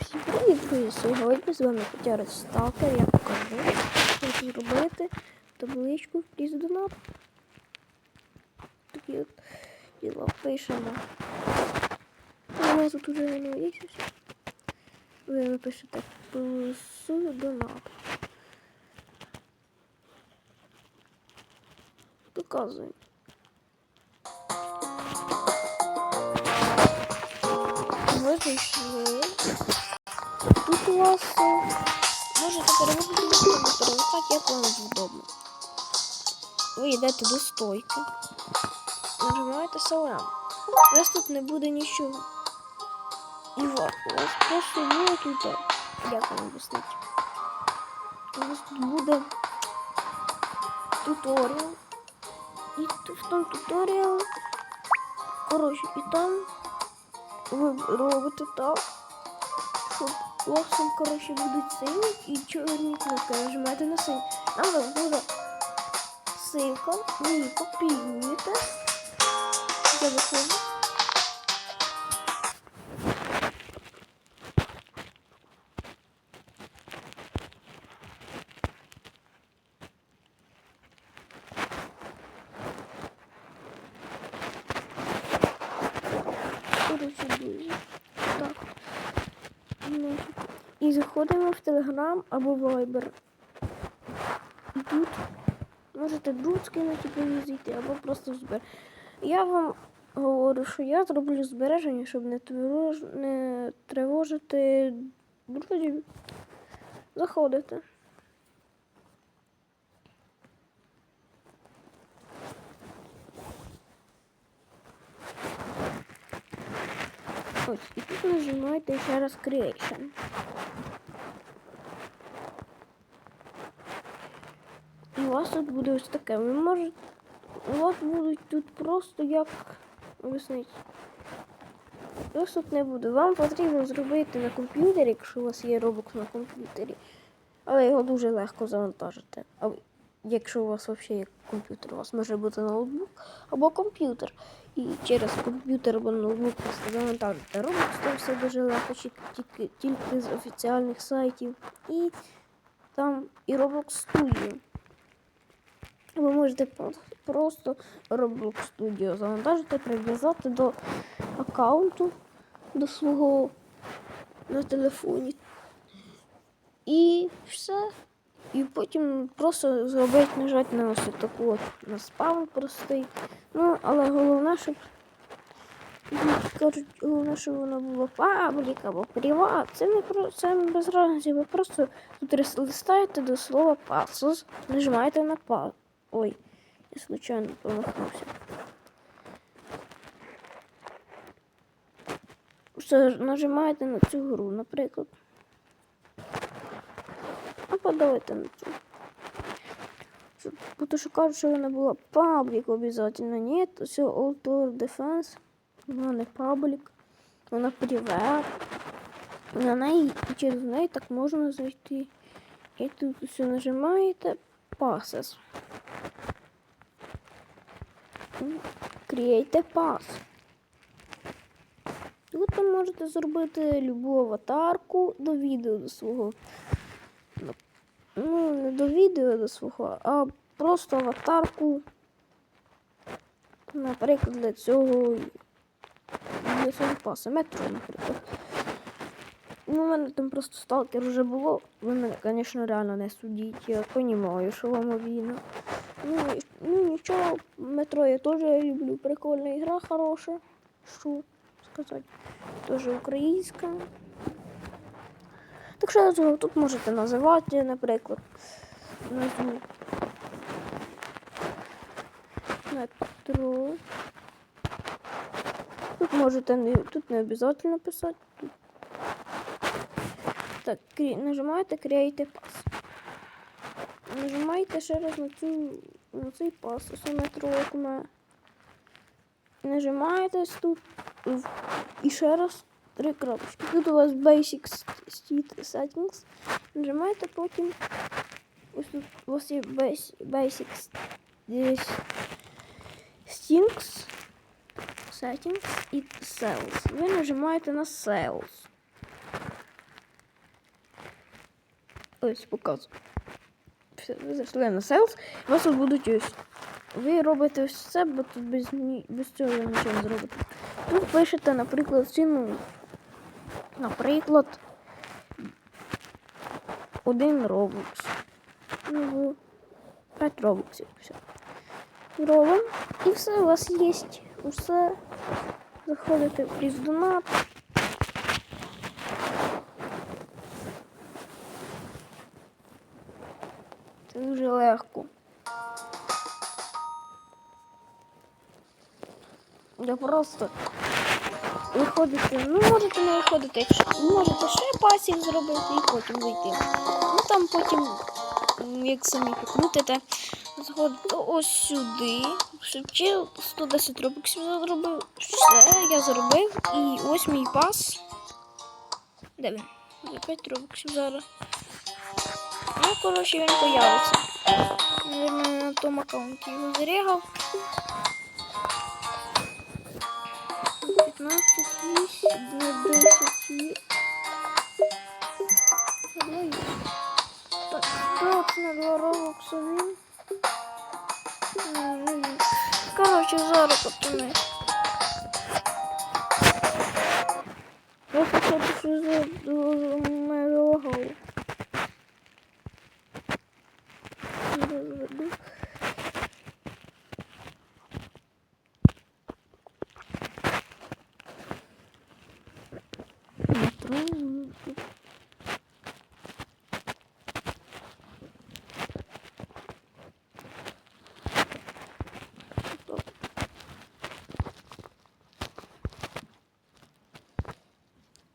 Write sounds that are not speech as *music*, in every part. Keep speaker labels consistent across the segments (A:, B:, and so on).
A: Всім привіт! Сьогодні з вами Котяра Сталкер. Я покажу, як зробити табличку в пліз донат. Такі от діла пишемо. У нас тут уже не вийшло. Ви напишете плюс донат. Показуємо. Ви зайшли. Тут у вас е, можете переводити на комп'ютер, так як вам удобно. Ви йдете до стойки, нажимаєте салам. У вас тут не буде нічого. І вот, у вас просто буде тут, е, як вам об'яснити. У вас тут буде туторіал. І т- в тому туторіал, коротше, і там ви робите так, щоб у короче, будуть сині і чорні кнопки. Нажимаєте на синій. Там вас буде ссылка, ви її копіюєте. Я виходжу. Коротше, друзі. Так. Ну, І заходимо в Телеграм або Viber. І тут можете друг скинути зайти, або просто збер. Я вам говорю, що я зроблю збереження, щоб не, тривож... не тривожити друзів. Заходите. Ось, і тут нажимаєте ще раз Creation. У вас тут буде ось таке. Ви можете. У вас будуть тут просто як об'яснити. Ось тут не буде. Вам потрібно зробити на комп'ютері, якщо у вас є Roblox на комп'ютері. Але його дуже легко завантажити. А якщо у вас взагалі є комп'ютер, у вас може бути ноутбук або комп'ютер. І через комп'ютер або ноутбук просто завантажити Roblox, там все дуже легко, тільки, тільки з офіціальних сайтів. І там і Roblox Studio. Ви можете просто Roblox Studio завантажити, прив'язати до аккаунту до свого на телефоні. І все. І потім просто зробити, нажати на ось таку от на спам простий. Ну, але головне, щоб кажуть, головне, щоб воно було паблік або приват. Це не про це без разниці. Ви просто тут листаєте до слова пасус, нажимаєте на па. Ой, я случайно помахнувся. Все, нажимаєте на цю гру, наприклад. А подавайте на цю. Щоб- Тому що кажуть, що вона була паблік обов'язково. Ні, то все Auto Defense. Вона не паблік, вона приват. На неї і через неї так можна зайти. І тут все нажимаєте Passes. Create pass. Тут ви можете зробити любу аватарку до відео до свого. Ну, не до відео до свого, а просто аватарку. Наприклад, для цього для цього паса. Метро, наприклад. Ну, у мене там просто сталкер вже було. Ви мене, звісно, реально не судіть. Я розумію, що вам обійно. Ну, ну нічого, метро я теж люблю. Прикольна ігра хороша. Що сказати? Теж українська. Так що цього тут можете називати, наприклад. Назву метро. Тут можете не, тут не обов'язково писати. Так, нажимаєте Create Pass. Нажимаєте ще раз на цю на цей пас, ось метро, як у. Нажимаєте тут і ще раз три крапочки. Тут у вас Basic State Settings. Нажимаєте потім. Ось тут у вас є Basic, Settings, Settings і Sales. Ви нажимаєте на Sales. Ось показую. Ви зайшли на селс, у вас тут будуть ось. Ви робите ось це, бо тут без, без цього нічого не зробите. Тут пишете, наприклад, ціну. Наприклад, один робокс. Ну, 5 робоксів. Все. Робимо. І все, у вас є усе. Заходите в плюс. Це дуже легко. Я просто виходите, ну можете не виходити, якщо можете ще пасік зробити і потім вийти. Ну там потім, як самі покрутите, заходите ось сюди. Шепчил 110 робоксів зробив. Все, я зробив. І ось мій пас. Де він? За 5 робоксів зараз. Ну, коротше, він появиться. Наверное, на тому аккаунті його зарігав. 15, 8, на 10. Одно. Так, так, на два робокса він. Коротше, зараз пацани. Я хочу, що за мене залагало. Метро.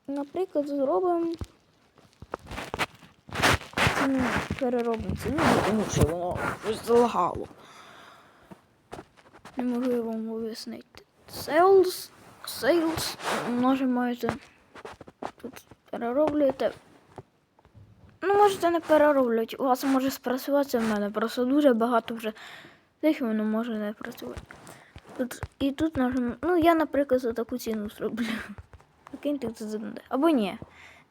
A: Наприклад, зробимо переробимо ціну, тому що воно щось залагало. Не можу я вам пояснити. Sales, sales, нажимаєте. Тут перероблюєте. Ну, можете не перероблювати. У вас може спрацюватися в мене. Просто дуже багато вже тих воно може не працювати. Тут, і тут нажимаємо. Ну, я, наприклад, за таку ціну зроблю. *laughs* Закиньте це за Або ні.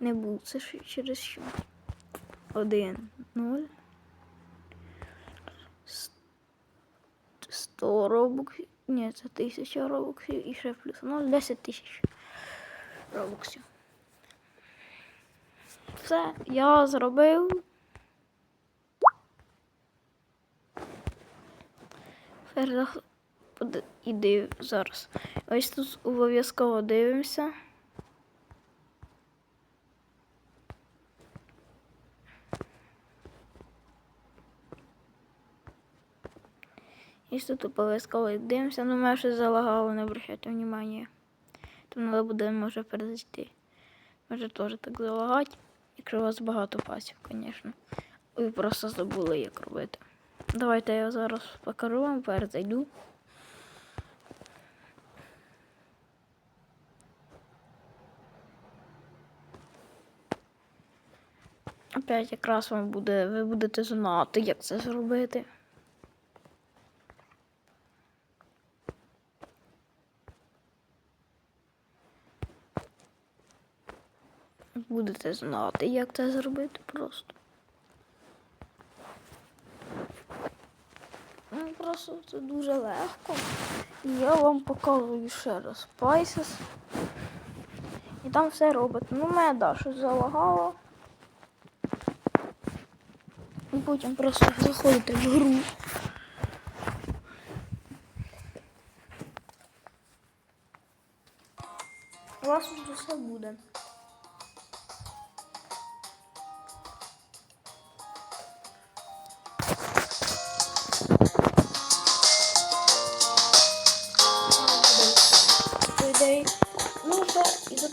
A: Не був. Це ж через що? Один. Нуль. С- Сто робоксів. Ні, це тисяча робоксів і ще плюс. Ну, 10 тисяч робоксів. Все, я зробив. Іди зараз. Ось тут обов'язково дивимося. І тут обов'язково дивимося, ну мене щось залагало, не обращайте внимання. Там треба буде, може, перезайти. Може теж так залагати, якщо у вас багато пасів, звісно. Ви просто забули, як робити. Давайте я зараз покажу вам, перезайду. Опять якраз вам буде, ви будете знати, як це зробити. Будете знати, як це зробити просто. Ну, просто це дуже легко. І я вам показую ще раз Spices. І там все робить. Ну, мене да, щось залагало. І потім просто заходите в гру. У вас вже все буде.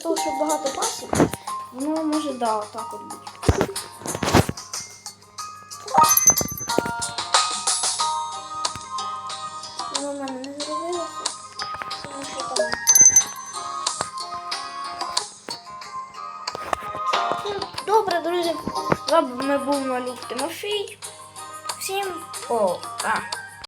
A: Того, що багато пасів, воно може да, отак от бути. Воно в мене не зробилося. Тому що там. Ну, Добре, друзі. З вами був малюк Тимофій. Всім пока.